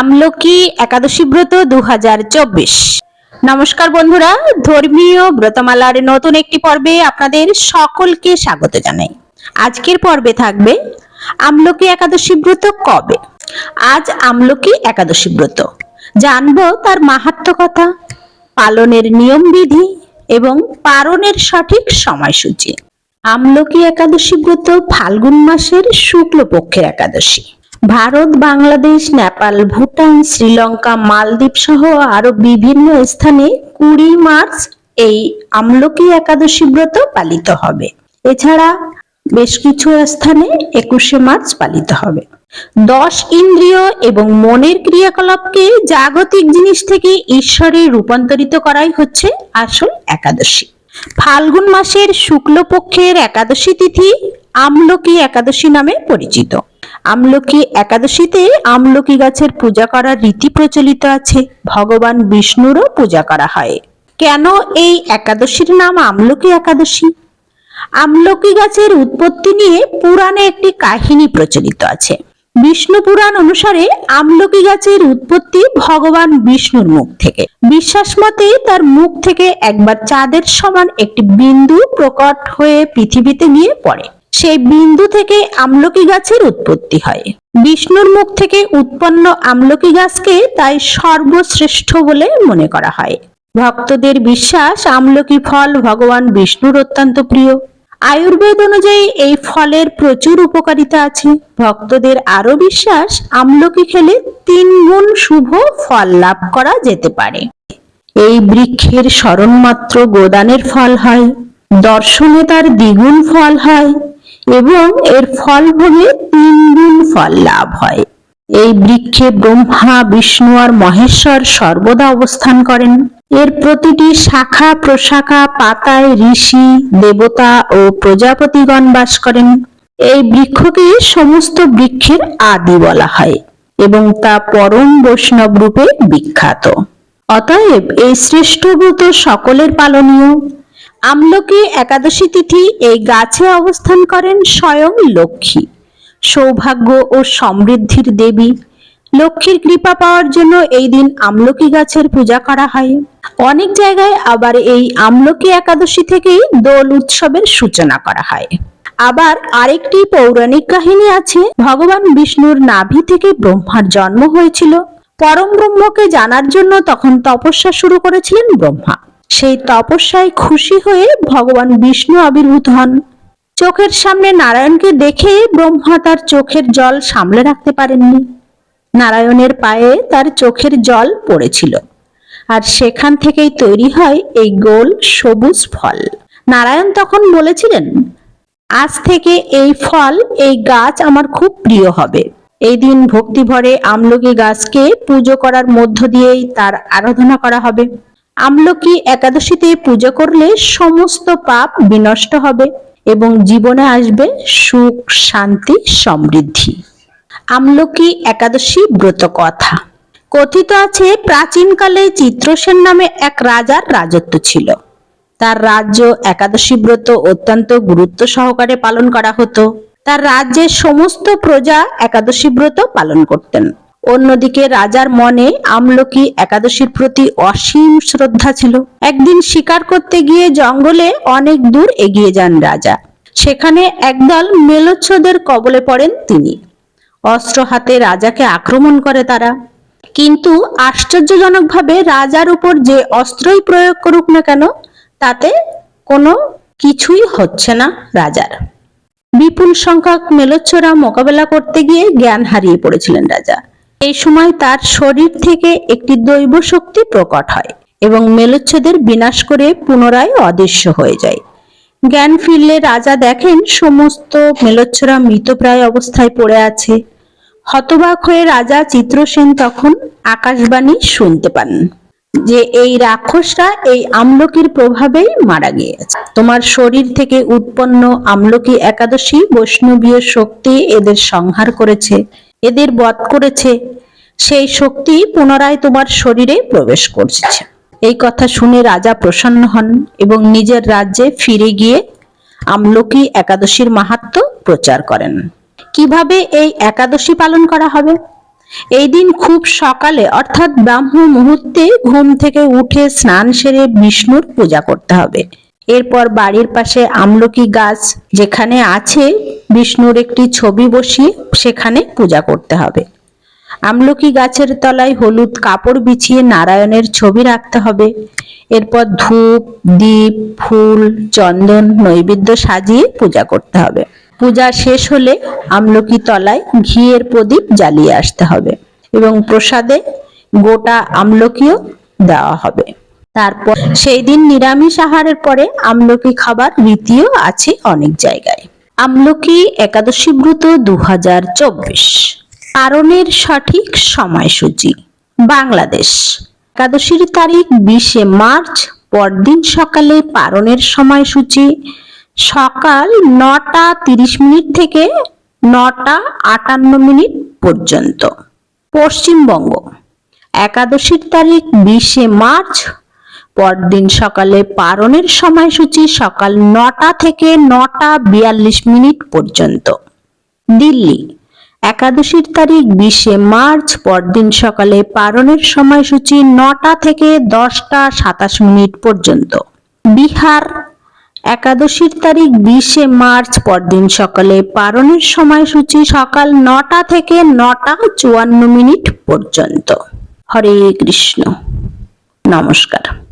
আমলকি একাদশী ব্রত দু হাজার চব্বিশ। নমস্কার বন্ধুরা, ধর্মীয় ব্রতমালার নতুন একটি পর্বে আপনাদের সকলকে স্বাগত জানাই। আজকের পর্বে থাকবে আমলকি একাদশী ব্রত কবে? আজ আমলকি একাদশী ব্রত। জানব তার মাহাত্ম কথা, পালনের নিয়ম বিধি এবং পালনের সঠিক সময়সূচি। আমলকি একাদশী ব্রত ফাল্গুন মাসের শুক্লপক্ষের একাদশী। ভারত, বাংলাদেশ, নেপাল, ভুটান, শ্রীলঙ্কা, মালদ্বীপ সহ আরও বিভিন্ন স্থানে কুড়ি মার্চ এই আমলকি একাদশী ব্রত পালিত হবে। এছাড়া বেশ কিছু স্থানে একুশে মার্চ পালিত হবে। দশ ইন্দ্রিয় এবং মনের ক্রিয়াকলাপকে জাগতিক জিনিস থেকে ঈশ্বরে রূপান্তরিত করাই হচ্ছে আসল একাদশী। ফাল্গুন মাসের শুক্লপক্ষের একাদশী তিথি আমলকি একাদশী নামে পরিচিত। আমলকি একাদশীতে আমলকি গাছের পূজা করার রীতি প্রচলিত আছে। ভগবান বিষ্ণুরও পূজা করা হয়। কেন এই একাদশীর নাম আমলকি একাদশী? আমলকি গাছের উৎপত্তি নিয়ে পুরাণে একটি কাহিনী প্রচলিত আছে। বিষ্ণু পুরাণ অনুসারে আমলকি গাছের উৎপত্তি ভগবান বিষ্ণুর মুখ থেকে। বিশ্বাস মতে তার মুখ থেকে একবার চাঁদের সমান একটি বিন্দু প্রকট হয়ে পৃথিবীতে নিয়ে পড়ে। সেই বিন্দু থেকে আমলকি গাছের উৎপত্তি হয়। বিষ্ণুর মুখ থেকে উৎপন্ন আমলকি গাছকে তাই সর্বশ্রেষ্ঠ বলে মনে করা হয়। ভক্তদের বিশ্বাস, আমলকি ফল ভগবান বিষ্ণুর অত্যন্ত প্রিয়। আয়ুর্বেদ অনুযায়ী এই ফলের প্রচুর উপকারিতা আছে। ভক্তদের আরও বিশ্বাস, আমলকি খেলে তিন গুণ শুভ ফল লাভ করা যেতে পারে। এই বৃক্ষের স্মরণ মাত্র গোদানের ফল হয়, দর্শনে তার দ্বিগুণ ফল হয়। এবং এর ফল ভোগে তিন গুণ ফল লাভ হয়। এই বৃক্ষে ব্রহ্মা, বিষ্ণু আর মহেশ্বর সর্বদা অবস্থান করেন। এর প্রতিটি শাখা, প্রশাখা, পাতায় ঋষি, দেবতা ও প্রজাপতিগণ বাস করেন। এই বৃক্ষকে সমস্ত বৃক্ষের আদি বলা হয় এবং তা পরম বৈষ্ণব রূপে বিখ্যাত। অতএব এই শ্রেষ্ঠ ব্রত সকলের পালনীয়। আমলকি একাদশী তিথি এই গাছে অবস্থান করেন স্বয়ং লক্ষ্মী। সৌভাগ্য ও সমৃদ্ধির দেবী। লক্ষ্মীর কৃপা পাওয়ার জন্য এই দিন আমলকি গাছের পূজা করা হয়। অনেক জায়গায় আবার এই আমলকি একাদশী থেকেই দোল উৎসবের সূচনা করা হয়। আবার আরেকটি পৌরাণিক কাহিনী আছে, ভগবান বিষ্ণুর নাভি থেকে ব্রহ্মার জন্ম হয়েছিল। পরম ব্রহ্মকে জানার জন্য তখন তপস্যা শুরু করেছিলেন ব্রহ্মা। সেই তপস্যায় খুশি হয়ে ভগবান বিষ্ণু আবির্ভূত হন। চোখের সামনে নারায়ণকে দেখে ব্রহ্মা তার চোখের জল সামলে রাখতে পারেননি। নারায়ণের পায়ে তার চোখের জল পড়েছিল। আর সেখান থেকেই তৈরি হয় এই গোল সবুজ ফল। নারায়ণ তখন বলেছিলেন, আজ থেকে এই ফল, এই গাছ আমার খুব প্রিয় হবে। এই দিন ভক্তি ভরে আমলকি গাছকে পুজো করার মধ্য দিয়েই তার আরাধনা করা হবে। আমলকি একাদশীতে পূজা করলে সমস্ত পাপ বিনষ্ট হবে এবং জীবনে আসবে সুখ, শান্তি, সমৃদ্ধি। আমলকি একাদশী ব্রত কথা। কথিত আছে, প্রাচীনকালে চিত্রসেন নামে এক রাজার রাজত্ব ছিল। তার রাজ্য একাদশী ব্রত অত্যন্ত গুরুত্ব সহকারে পালন করা হতো। তার রাজ্যের সমস্ত প্রজা একাদশী ব্রত পালন করতেন। অন্যদিকে রাজার মনে আমলকি একাদশীর প্রতি অসীম শ্রদ্ধা ছিল। একদিন শিকার করতে গিয়ে জঙ্গলে অনেক দূর এগিয়ে যান রাজা। সেখানে একদল মেলোচ্ছদের কবলে পড়েন তিনি। অস্ত্র হাতে রাজাকে আক্রমণ করে তারা। কিন্তু আশ্চর্যজনকভাবে রাজার উপর যে অস্ত্রই প্রয়োগ করুক না কেন, তাতে কোনো কিছুই হচ্ছে না রাজার। বিপুল সংখ্যক মেলোচ্ছরা মোকাবেলা করতে গিয়ে জ্ঞান হারিয়ে পড়েছিলেন রাজা। এই সময় তার শরীর থেকে একটি দৈব শক্তি প্রকট হয় এবং মেলোচ্ছদের বিনাশ করে পুনরায় অদৃশ্য হয়ে যায়। জ্ঞান ফিরলে রাজা দেখেন সমস্ত মেলোচ্ছরা মৃতপ্রায় অবস্থায় পড়ে আছে। হতবাক হয়ে রাজা চিত্রসেন তখন আকাশবাণী শুনতে পান যে এই রাক্ষসরা এই আমলকির প্রভাবেই মারা গিয়েছে। তোমার শরীর থেকে উৎপন্ন আমলকি একাদশী বৈষ্ণবীয় শক্তি এদের সংহার করেছে, এদের বধ করেছে সেই শক্তি পুনরায় তোমার শরীরে প্রবেশ করছে। এই কথা শুনে রাজা প্রসন্ন হন এবং নিজের রাজ্যে ফিরে গিয়ে আমলকি একাদশীর মাহাত্ম্য প্রচার করেন। কীভাবে এই একাদশী পালন করা হবে? এই দিন খুব সকালে, অর্থাৎ ব্রাহ্ম মুহূর্তে ঘুম থেকে উঠে স্নান সেরে বিষ্ণুর পূজা করতে হবে। এরপর বাড়ির পাশে আমলকি গাছ যেখানে আছে, বিষ্ণুর একটি ছবি বসিয়ে সেখানে পূজা করতে হবে। আমলকি গাছের তলায় হলুদ কাপড় বিছিয়ে নারায়ণের ছবি রাখতে হবে। এরপর ধূপ, দীপ, ফুল, চন্দন নৈবেদ্য সাজিয়ে পূজা করতে হবে। পূজা শেষ হলে আমলকি তলায় ঘিয়ের প্রদীপ জ্বালিয়ে আসতে হবে এবং প্রসাদে গোটা আমলকিও দেওয়া হবে। তারপর সেই দিন নিরামিষ আহারের পরে আমলকি খাবার রীতিও আছে অনেক জায়গায়। আমলকি একাদশী ব্রত দু হাজার চব্বিশ। পারণের সঠিক সময়সূচি, বাংলাদেশ। একাদশীর তারিখ বিশে মার্চ, পরদিন সকালে পারণের সময়সূচি, সকাল নটা তিরিশ মিনিট থেকে নটা আটান্ন মিনিট পর্যন্ত। পশ্চিমবঙ্গ, একাদশীর তারিখ বিশে মার্চ, পরদিন সকালে পারণের সময়সূচি সকাল নটা থেকে নটা বিয়াল্লিশ মিনিট পর্যন্ত। দিল্লি একাদশীর তারিখ বিশে মার্চ, পরদিন সকালে পারণের সময়সূচি নটা থেকে দশটা সাতাশ মিনিট পর্যন্ত। বিহার, একাদশীর তারিখ বিশে মার্চ, পরদিন সকালে পারণের সময়সূচি সকাল নটা থেকে নটা চুয়ান্ন মিনিট পর্যন্ত। হরে কৃষ্ণ। নমস্কার।